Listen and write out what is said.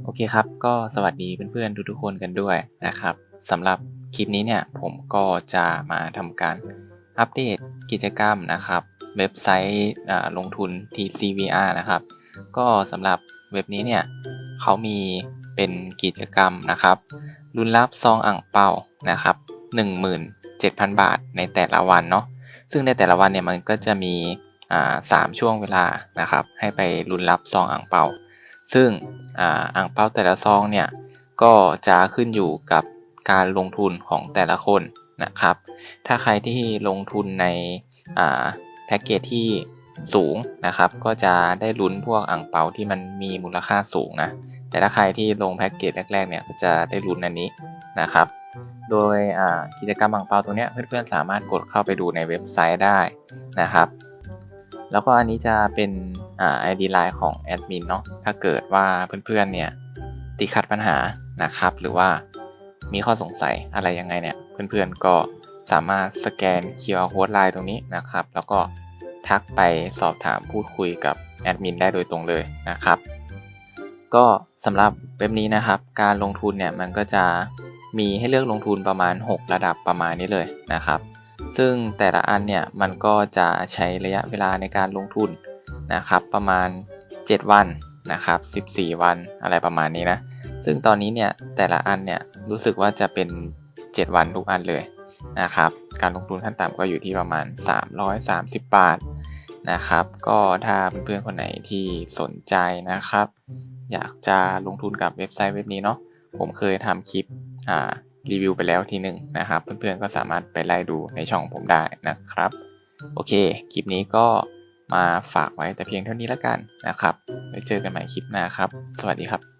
โอเคครับ ก็สวัสดีเพื่อนๆทุกๆคนกันด้วยนะครับสำหรับคลิปนี้เนี่ยผมก็จะมาทำการอัปเดตกิจกรรมนะครับ เว็บไซต์ลงทุน TCVR นะครับ ก็สำหรับเว็บนี้เนี่ยเขามีเป็นกิจกรรมนะครับรุนรับซองอ่างเปานะครับ17,000 บาทในแต่ละวันเนาะซึ่งในแต่ละวันเนี่ยมันก็จะมีสามช่วงเวลานะครับ ให้ไปรุนรับซองอ่างเปา ซึ่งอ่างเปาแต่ละซองเนี่ยก็จะขึ้นอยู่กับการลงทุนของแต่ละคนนะครับ ถ้าใครที่ลงทุนในแพ็กเกจที่สูงนะครับ ก็จะได้ลุ้นพวกอ่างเปาที่มันมีมูลค่าสูงนะ แต่ถ้าใครที่ลงแพ็กเกจแรกๆเนี่ยก็จะได้ลุ้นอันนี้นะครับ โดยกิจกรรมอ่างเปาตรงนี้เพื่อนๆสามารถกดเข้าไปดูในเว็บไซต์ได้นะครับ แล้วก็อันนี้จะเป็นอ่า ID Line ของแอดมินเนาะถ้าเกิดว่าเพื่อนๆเนี่ยติดขัดปัญหานะครับ หรือว่ามีข้อสงสัยอะไรยังไงเนี่ย เพื่อนๆก็สามารถสแกน QR Code Line ตรงนี้นะครับ แล้วก็ทักไปสอบถามพูดคุยกับแอดมินได้โดยตรงเลยนะครับ ก็สำหรับเว็บนี้นะครับ การลงทุนเนี่ยมันก็จะมีให้เลือกลงทุนประมาณ 6 ระดับประมาณนี้เลยนะครับ ซึ่งแต่ละอันเนี่ยมันก็จะใช้ระยะเวลาในการลงทุนนะครับประมาณ 7 วันนะครับ 14 วันอะไรประมาณนี้นะ ซึ่งตอนนี้เนี่ยแต่ละอันเนี่ยรู้สึกว่าจะเป็น 7 วันทุกอันเลยนะครับ การลงทุนขั้นต่ำก็อยู่ที่ประมาณ 330 บาทนะครับ ก็ถ้าเพื่อนๆคนไหนที่สนใจนะครับ อยากจะลงทุนกับเว็บไซต์เว็บนี้เนาะผมเคยทำคลิปอ่า รีวิวไปแล้วทีหนึ่งนะครับ เพื่อนๆก็สามารถไปไล่ดูในช่องผมได้นะครับ โอเค คลิปนี้ก็มาฝากไว้แต่เพียงเท่านี้แล้วกันนะครับไว้เจอกันใหม่คลิปหน้าครับ สวัสดีครับ